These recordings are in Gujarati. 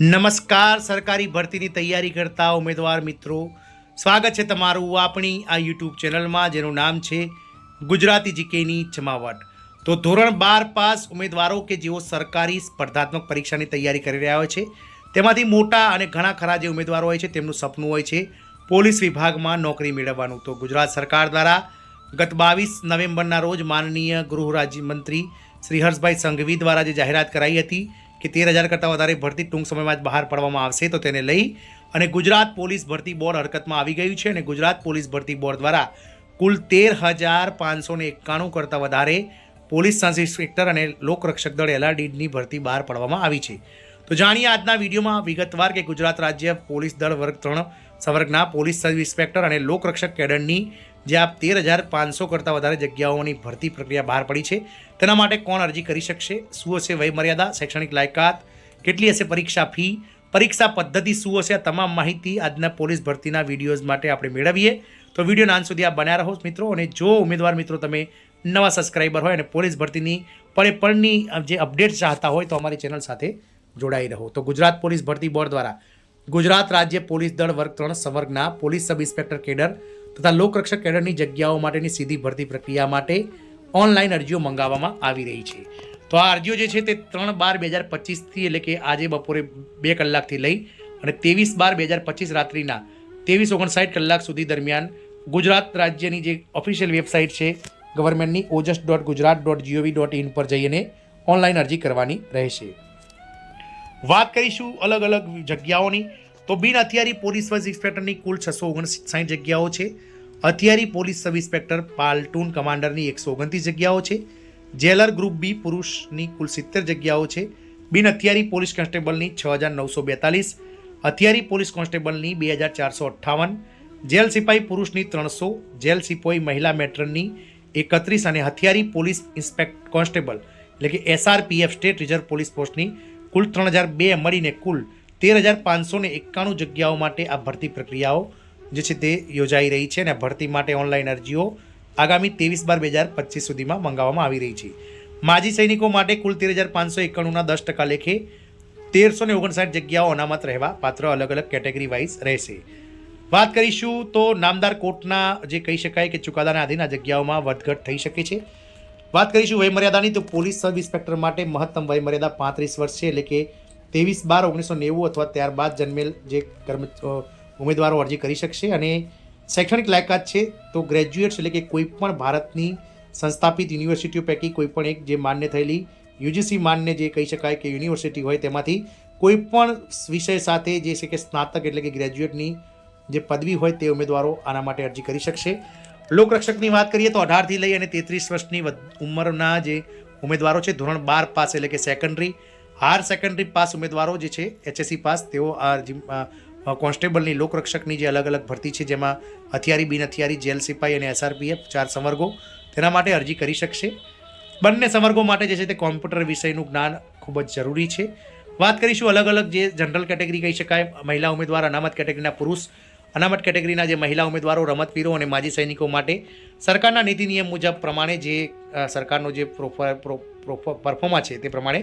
નમસ્કાર, સરકારી ભરતીની તૈયારી કરતા ઉમેદવાર મિત્રો. સ્વાગત છે તમારું આપણી આ યુટ્યુબ ચેનલમાં, જેનું નામ છે ગુજરાતી જીકેની જમાવટ. તો ધોરણ બાર પાસ ઉમેદવારો કે જેઓ સરકારી સ્પર્ધાત્મક પરીક્ષાની તૈયારી કરી રહ્યા હોય છે, તેમાંથી મોટા અને ઘણા ખરા જે ઉમેદવારો હોય છે, તેમનું સપનું હોય છે પોલીસ વિભાગમાં નોકરી મેળવવાનું. તો ગુજરાત સરકાર દ્વારા ગત બાવીસ નવેમ્બરના રોજ માનનીય ગૃહ રાજ્યમંત્રી શ્રી હર્ષભાઈ સંઘવી દ્વારા જે જાહેરાત કરાઈ હતી કે તેર હજાર કરતાં વધારે ભરતી ટૂંક સમયમાં જ બહાર પાડવામાં આવશે તો તેને લઈ અને ગુજરાત પોલીસ ભરતી બોર્ડ હરકતમાં આવી ગયું છે અને ગુજરાત પોલીસ ભરતી બોર્ડ દ્વારા કુલ તેર હજાર પાંચસો ને એકાણું કરતાં વધારે પોલીસ સબ ઇન્સ્પેક્ટર અને લોકરક્ષક દળ એલઆરડીની ભરતી બહાર પાડવામાં આવી છે. તો જાણીએ આજના વિડીયોમાં વિગતવાર કે ગુજરાત રાજ્ય પોલીસ દળ વર્ગ ત્રણ, સંવર્ગના પોલીસ સબ ઇન્સ્પેક્ટર અને લોકરક્ષક કેડરની જે આ તેર હજાર પાંચસો કરતાં વધારે જગ્યાઓની ભરતી પ્રક્રિયા બહાર પડી છે. તેના માટે કોણ અરજી કરી શકશે? શું હશે વયમર્યાદા, શૈક્ષણિક લાયકાત, કેટલી હશે પરીક્ષા ફી? પરીક્ષા પદ્ધતિ શું હશે? આ તમામ માહિતી આજના પોલીસ ભરતીના વિડીયોઝ માટે આપણે મેળવીએ. તો વીડિયો નાન સુધી આ બન્યા રહો મિત્રો, અને જો ઉમેદવાર મિત્રો તમે નવા સબસ્ક્રાઈબર હોય અને પોલીસ ભરતીની પળે પળની જે અપડેટ ચાહતા હોય તો અમારી ચેનલ સાથે જોડાઈ રહો. તો ગુજરાત પોલીસ ભરતી બોર્ડ દ્વારા ગુજરાત રાજ્ય પોલીસ દળ વર્ગ ત્રણ સંવર્ગના પોલીસ સબ ઇન્સ્પેક્ટર કેડર તથા લોકરક્ષક કેડરની જગ્યાઓ માટેની સીધી ભરતી પ્રક્રિયા માટે ઓનલાઈન અરજીઓ મંગાવવામાં આવી રહી છે. તો આ અરજીઓ જે છે તે ત્રણ બાર બે હજાર પચીસથી એટલે કે આજે બપોરે બે કલાકથી લઈ અને ત્રેવીસ બાર બે હજાર પચીસ રાત્રિના ત્રેવીસ ઓગણસાઠ કલાક સુધી દરમિયાન ગુજરાત રાજ્યની જે ઓફિશિયલ વેબસાઇટ છે ગવર્મેન્ટની OJAS dot Gujarat dot GOV dot in પર જઈને ઓનલાઈન અરજી કરવાની રહેશે. વાત કરીશું અલગ અલગ જગ્યાઓની. તો બિન હથિયારી પોલીસ સબ ઇન્સ્પેક્ટરની કુલ છસો ઓગણસાઠ જગ્યાઓ છે. હથિયારી પોલીસ સબ ઇન્સ્પેક્ટર પાલટૂન કમાન્ડરની એકસો ઓગણત્રીસ જગ્યાઓ છે. જેલર ગ્રુપ બી પુરુષની કુલ સિત્તેર જગ્યાઓ છે. બિન હથિયારી પોલીસ કોન્સ્ટેબલની છ હજાર નવસો બેતાલીસ, હથિયારી પોલીસ કોન્સ્ટેબલની બે હજાર ચારસો અઠ્ઠાવન, જેલ સિપાઈ પુરુષની ત્રણસો, જેલ સિપાઈ મહિલા મેટ્રનની એકત્રીસ અને હથિયારી પોલીસ ઇન્સ્પેક્ટ કોન્સ્ટેબલ એટલે કે એસઆરપીએફ સ્ટેટ રિઝર્વ પોલીસ પોસ્ટની કુલ ત્રણ હજાર બે મળીને કુલ તેર હજાર પાંચસો એકાણું જગ્યાઓ માટે આ ભરતી પ્રક્રિયાઓ જે છે તે યોજાઈ રહી છે અને ભરતી માટે ઓનલાઈન અરજીઓ આગામી ત્રેવીસ બાર બે હજાર પચીસ સુધીમાં મંગાવવામાં આવી રહી છે. માજી સૈનિકો માટે કુલ તેર હજાર પાંચસો એકાણુંના દસ ટકા લેખે તેરસો ને ઓગણસાઠ જગ્યાઓ અનામત રહેવા પાત્ર અલગ અલગ કેટેગરી વાઇઝ રહેશે. વાત કરીશું તો નામદાર કોર્ટના જે કહી શકાય કે ચુકાદાના આધીન આ જગ્યાઓમાં વધઘટ થઈ શકે છે. વાત કરીશું વયમર્યાદાની તો પોલીસ સબ ઇન્સ્પેક્ટર માટે મહત્તમ વયમર્યાદા પાંત્રીસ વર્ષ છે એટલે કે ત્રેવીસ બાર ઓગણીસો નેવું અથવા ત્યારબાદ જન્મેલ જે કર્મ ઉમેદવારો અરજી કરી શકશે અને શૈક્ષણિક લાયકાત છે તો ગ્રેજ્યુએટ્સ એટલે કે કોઈ પણ ભારતની સંસ્થાપિત યુનિવર્સિટીઓ પૈકી કોઈ પણ એક જે માન્ય થયેલી યુજીસી માન્ય જે કહી શકાય કે યુનિવર્સિટી હોય તેમાંથી કોઈ પણ વિષય સાથે જે છે કે સ્નાતક એટલે કે ગ્રેજ્યુએટની જે પદવી હોય તે ઉમેદવારો આના માટે અરજી કરી શકશે. લોકરક્ષકની વાત કરીએ તો અઢારથી લઈ અને તેત્રીસ વર્ષની ઉંમરના જે ઉમેદવારો છે ધોરણ બાર પાસ એટલે કે સેકન્ડરી હાયર સેકન્ડરી પાસ ઉમેદવારો જે છે, એચએસસી પાસ, તેઓ આ કોન્સ્ટેબલની લોકરક્ષકની જે અલગ અલગ ભરતી છે, જેમાં હથિયારી બિન હથિયારી જેલ સિપાઈ અને એસઆરપીએફ ચાર સંવર્ગો, તેના માટે અરજી કરી શકશે. બંને સંવર્ગો માટે જે છે તે કોમ્પ્યુટર વિષયનું જ્ઞાન ખૂબ જ જરૂરી છે. વાત કરીશું અલગ અલગ જે જનરલ કેટેગરી કહી શકાય, મહિલા ઉમેદવાર, અનામત કેટેગરીના પુરુષ, અનામત કેટેગરીના જે મહિલા ઉમેદવારો, રમતવીરો અને માજી સૈનિકો માટે સરકારના નીતિ નિયમ મુજબ પ્રમાણે જે સરકારનો જે પ્રોફર પ્રો- પ્રો- પરફોર્મા છે તે પ્રમાણે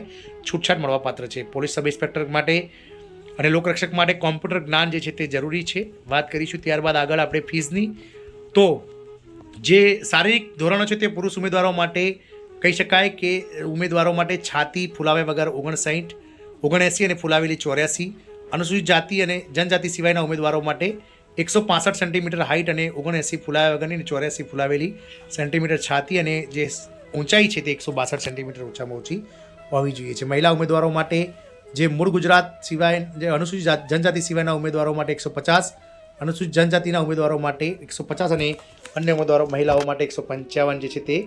છૂટછાટ મળવાપાત્ર છે. પોલીસ સબ ઇન્સ્પેક્ટર માટે અને લોકરક્ષક માટે કોમ્પ્યુટર જ્ઞાન જે છે તે જરૂરી છે. વાત કરીશું ત્યારબાદ આગળ આપણે ફીઝની. તો જે શારીરિક ધોરણો છે તે પુરુષ ઉમેદવારો માટે કહી શકાય કે ઉમેદવારો માટે છાતી ફુલાવ્યા વગર ઓગણસાઠ ઓગણએંસી અને ફૂલાવેલી ચોર્યાસી, અનુસૂચિત જાતિ અને જનજાતિ સિવાયના ઉમેદવારો માટે એકસો પાસઠ સેન્ટીમીટર હાઇટ અને ઓગણએંસી ફૂલાવ્યા વગરની અને ચોર્યાસી ફૂલાવેલી સેન્ટીમીટર છાતી અને જે ઊંચાઈ છે તે એકસો બાસઠ સેન્ટીમીટર ઓછામાં ઓછી હોવી જોઈએ છે. મહિલા ઉમેદવારો માટે જે મૂળ ગુજરાત સિવાય, જે અનુસૂચિત જનજાતિ સિવાયના ઉમેદવારો માટે એકસો પચાસ, અનુસૂચિત જનજાતિના ઉમેદવારો માટે એકસો પચાસ અને અન્ય ઉમેદવારો, મહિલાઓ માટે એકસો પંચાવન જે છે તે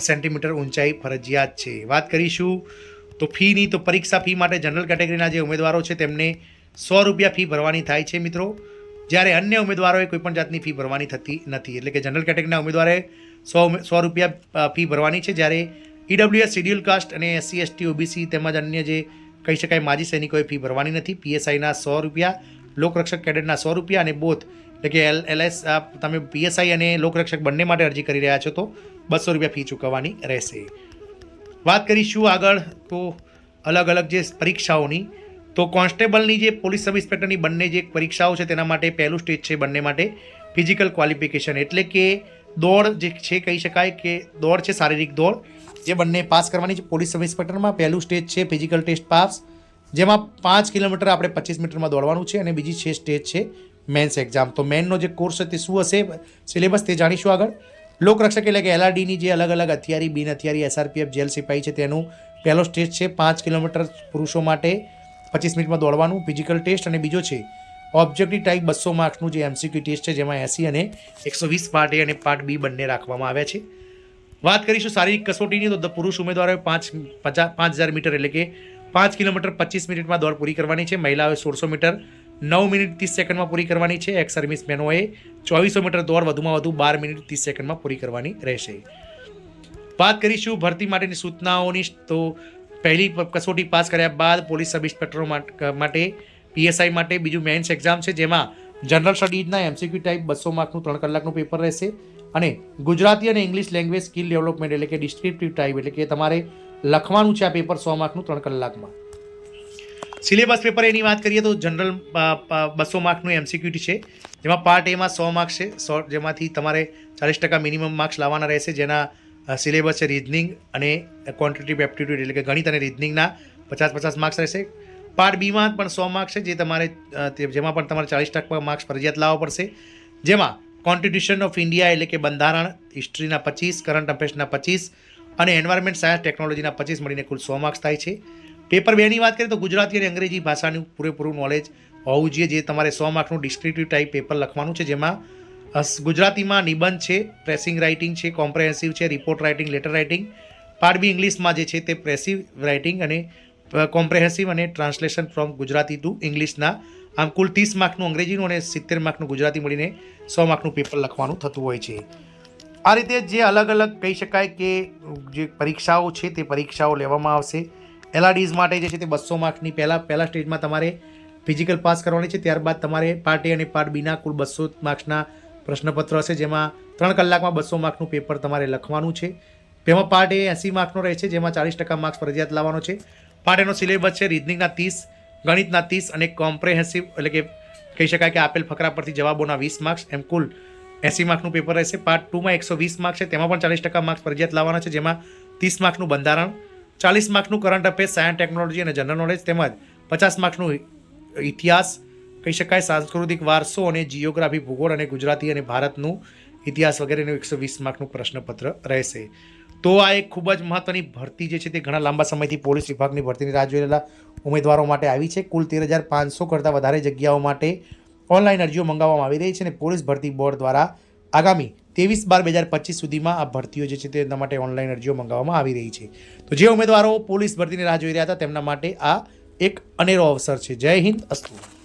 સેન્ટીમીટર ઊંચાઈ ફરજિયાત છે. વાત કરીશું તો ફીની તો પરીક્ષા ફી માટે જનરલ કેટેગરીના જે ઉમેદવારો છે તેમને સો રૂપિયા ફી ભરવાની થાય છે મિત્રો. જ્યારે અન્ય ઉમેદવારોએ કોઈપણ જાતની ફી ભરવાની થતી નથી. એટલે કે જનરલ કેટેગરીના ઉમેદવારે સો સો રૂપિયા ફી ભરવાની છે. જ્યારે ઈડબ્લ્યુએસ શિડ્યુલ કાસ્ટ અને એસસી એસટી ઓબીસી તેમજ અન્ય જે કહી શકાય માજી સૈનિકોએ ફી ભરવાની નથી. પીએસઆઈના સો રૂપિયા, લોકરક્ષક કેડેટના સો રૂપિયા અને બોથ એટલે કે એલ એલએસ તમે પીએસઆઈ અને લોકરક્ષક બંને માટે અરજી કરી રહ્યા છો તો બસો રૂપિયા ફી ચૂકવવાની રહેશે. વાત કરીશું આગળ તો અલગ અલગ જે પરીક્ષાઓની. તો કોન્સ્ટેબલની જે પોલીસ સબ ઇન્સ્પેક્ટરની બંને જે પરીક્ષાઓ છે તેના માટે પહેલું સ્ટેજ છે બંને માટે ફિઝિકલ ક્વોલિફિકેશન. એટલે કે દોડ જે છે, કહી શકાય કે દોડ છે, શારીરિક દોડ, જે બંને પાસ કરવાની છે. પોલીસ સબ ઇન્સ્પેક્ટરમાં પહેલું સ્ટેજ છે, ફિઝિકલ ટેસ્ટ પાસ, જેમાં પાંચ કિલોમીટર આપણે પચીસ મીટરમાં દોડવાનું છે અને બીજી છે સ્ટેજ છે, મેન્સ એક્ઝામ. તો મેનનો જે કોર્સ છે તે શું હશે? સિલેબસ તે જાણીશું આગળ. લોકરક્ષક એટલે કે એલઆરડીની જે અલગ અલગ હથિયારી બિન હથિયારી એસઆરપીએફ, જેલ સિપાહી છે તેનું પહેલો સ્ટેજ છે. પાંચ કિલોમીટર પુરુષો માટે પચીસ મિનિટમાં દોડવાનું, ફિઝિકલ ટેસ્ટ અને બીજો છે ઓબ્જેક્ટિવ ટાઈપ બસો માર્ક્સનું જે એમસીક્યુ ટેસ્ટ છે, જેમાં એસી અને એકસો વીસ પાર્ટ એ અને પાર્ટ બી બંને રાખવામાં આવ્યા છે. વાત કરીશું શારીરિક કસોટીની, તો પુરુષ ઉમેદવારોએ પાંચ, પચાસ, પાંચ હજાર મીટર એટલે કે પાંચ કિલોમીટર પચીસ મિનિટમાં દોડ પૂરી કરવાની છે. મહિલાઓએ સોળસો મીટર, નવ મિનિટ ત્રીસ સેકન્ડમાં પૂરી કરવાની છે. એક્સ સર્વિસમેનોએ ચોવીસો મીટર દોડ, વધુમાં વધુ બાર મિનિટ ત્રીસ સેકન્ડમાં પૂરી કરવાની રહેશે. વાત કરીશું ભરતી માટેની સૂચનાઓની. તો પહેલી કસોટી પાસ કર્યા બાદ પોલીસ સબ ઇન્સ્પેક્ટરો માટે પીએસઆઈ માટે બીજું મેન્સ એક્ઝામ છે, જેમાં જનરલ સ્ટડીઝના એમસીક્યુ ટાઈપ બસો માર્કનું ત્રણ કલાકનું પેપર રહેશે અને ગુજરાતી અને ઇંગ્લિશ લેંગ્વેજ સ્કિલ ડેવલપમેન્ટ એટલે કે ડિસ્ક્રિપ્ટિવ ટાઈપ એટલે કે તમારે લખવાનું છે આ પેપર સો માર્કનું ત્રણ કલાકમાં. સિલેબસ પેપર એની વાત કરીએ તો જનરલ બસો માર્કનું એમસીક્યુ છે, જેમાં પાર્ટ એમાં સો માર્ક્સ છે, સો જેમાંથી તમારે ચાલીસ ટકા મિનિમમ માર્ક્સ લાવવાના રહેશે, જેના સિલેબસ છે રિઝનિંગ અને ક્વોન્ટિટિવ એપ્ટિટ્યૂડ એટલે કે ગણિત અને રિઝનિંગના પચાસ પચાસ માર્ક્સ રહેશે. પાર્ટ બીમાં પણ સો માર્ક્સ છે, જે તમારે જેમાં પણ તમારે ચાલીસ ટકા માર્ક્સ ફરજિયાત લાવવા પડશે. જેમાં કોન્સ્ટિટ્યુશન ઓફ ઇન્ડિયા એટલે કે બંધારણ હિસ્ટ્રીના પચીસ કરંટ અફેર્સના પચીસ અને એન્વાયરમેન્ટ સાયન્સ ટેકનોલોજીના પચીસ મળીને કુલ સો માર્ક્સ થાય છે. પેપર બેની વાત કરીએ તો ગુજરાતી અને અંગ્રેજી ભાષાનું પૂરેપૂરું નોલેજ હોવું જોઈએ, જે તમારે સો માર્કનું ડિસ્ક્રિપ્ટિવ ટાઈપ પેપર લખવાનું છે, જેમાં ગુજરાતીમાં નિબંધ છે પ્રેસિંગ રાઇટિંગ છે કોમ્પ્રેહેન્સિવ છે report writing letter writing part B ઇંગ્લિશમાં જે છે તે પ્રેસિવ રાઇટિંગ અને કોમ્પ્રેહેન્સિવ અને ટ્રાન્સલેશન ફ્રોમ ગુજરાતી ટુ ઇંગ્લિશના આમ કુલ ત્રીસ માર્કનું અંગ્રેજીનું અને સિત્તેર માર્કનું ગુજરાતી મળીને સો માર્કનું પેપર લખવાનું થતું હોય છે. આ રીતે જે અલગ અલગ કહી શકાય કે જે પરીક્ષાઓ છે તે પરીક્ષાઓ લેવામાં આવશે. એલઆરડીઝ માટે જે છે તે બસો માર્કની પહેલાં, પહેલા સ્ટેજમાં તમારે ફિઝિકલ પાસ કરવાની છે. ત્યારબાદ તમારે પાર્ટ એ અને પાર્ટ બીના કુલ બસો માર્ક્સના પ્રશ્નપત્ર હશે, જેમાં ત્રણ કલાકમાં બસો માર્કનું પેપર તમારે લખવાનું છે. તેમાં પાર્ટ એ એંસી માર્કનો રહે છે જેમાં ચાલીસ ટકા માર્ક્સ ફરજિયાત લાવવાનો છે. એનો સિલેબસ છે, રીઝનિંગના ત્રીસ, ગણિતના ત્રીસ અને કોમ્પ્રેહેન્સિવ એટલે કે કહી શકાય કે આપેલ ફકરા પરથી જવાબોના વીસ માર્ક્સ, એમ કુલ એંસી માર્કનું પેપર રહેશે. પાર્ટ ટુમાં એકસો વીસ માર્ક્સ છે, તેમાં પણ ચાલીસ ટકા માર્ક્સ ફરજિયાત લાવવાના છે, જેમાં ત્રીસ માર્કનું બંધારણ, ચાલીસ માર્કનું કરંટ અફેર્સ, સાયન્સ, ટેકનોલોજી અને જનરલ નોલેજ, તેમજ પચાસ માર્ક્સનું ઇતિહાસ, કહી શકાય, સાંસ્કૃતિક વારસો અને જીઓગ્રાફી, ભૂગોળ અને ગુજરાતી અને ભારતનું ઇતિહાસ વગેરેનું એકસો વીસ માર્કનું પ્રશ્નપત્ર રહેશે. તો આ એક ખૂબ જ મહત્વની ભરતી જે છે તે ઘણા લાંબા સમયથી પોલીસ વિભાગની ભરતીની રાહ જોઈ રહેલા ઉમેદવારો માટે આવી છે. કુલ તેર હજાર પાંચસો કરતાં વધારે જગ્યાઓ માટે ઓનલાઈન અરજીઓ મંગાવવામાં આવી રહી છે અને પોલીસ ભરતી બોર્ડ દ્વારા આગામી ત્રેવીસ બાર બે હજાર પચીસ સુધીમાં આ ભરતીઓ જે છે તેના માટે ઓનલાઈન અરજીઓ મંગાવવામાં આવી રહી છે. તો જે ઉમેદવારો પોલીસ ભરતીની રાહ જોઈ રહ્યા હતા તેમના માટે આ એક અનેરો અવસર છે. જય હિન્દ, અસ્તુ.